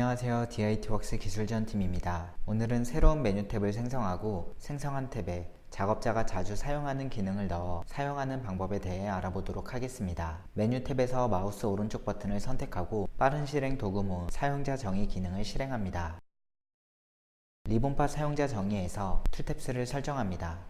안녕하세요. DIT웍스 기술지원팀입니다. 오늘은 새로운 메뉴 탭을 생성하고 생성한 탭에 작업자가 자주 사용하는 기능을 넣어 사용하는 방법에 대해 알아보도록 하겠습니다. 메뉴 탭에서 마우스 오른쪽 버튼을 선택하고 빠른 실행 도금 후 사용자 정의 기능을 실행합니다. 리본파 사용자 정의에서 툴탭스를 설정합니다.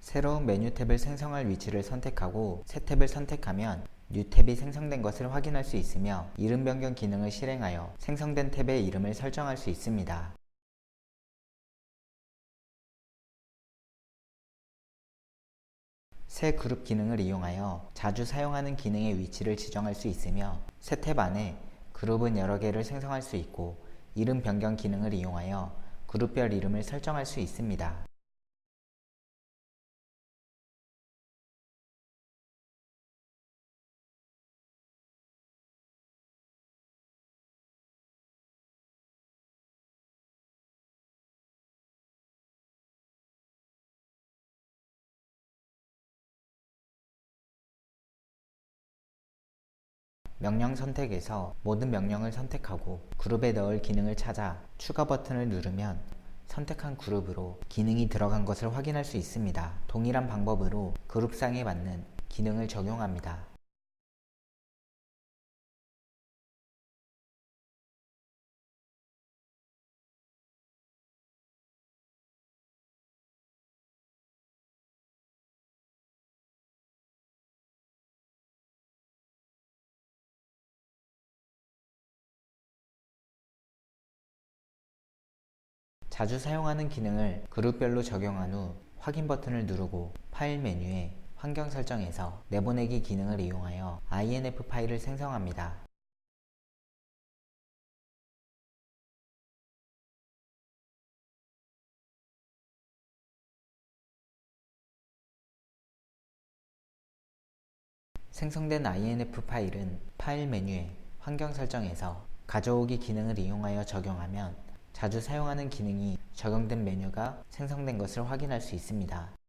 새로운 메뉴 탭을 생성할 위치를 선택하고 새 탭을 선택하면 뉴 탭이 생성된 것을 확인할 수 있으며 이름 변경 기능을 실행하여 생성된 탭의 이름을 설정할 수 있습니다. 새 그룹 기능을 이용하여 자주 사용하는 기능의 위치를 지정할 수 있으며 새 탭 안에 그룹은 여러 개를 생성할 수 있고 이름 변경 기능을 이용하여 그룹별 이름을 설정할 수 있습니다. 명령 선택에서 모든 명령을 선택하고 그룹에 넣을 기능을 찾아 추가 버튼을 누르면 선택한 그룹으로 기능이 들어간 것을 확인할 수 있습니다. 동일한 방법으로 그룹상에 맞는 기능을 적용합니다. 자주 사용하는 기능을 그룹별로 적용한 후 확인 버튼을 누르고 파일 메뉴에 환경 설정에서 내보내기 기능을 이용하여 INF 파일을 생성합니다. 생성된 INF 파일은 파일 메뉴에 환경 설정에서 가져오기 기능을 이용하여 적용하면 자주 사용하는 기능이 적용된 메뉴가 생성된 것을 확인할 수 있습니다.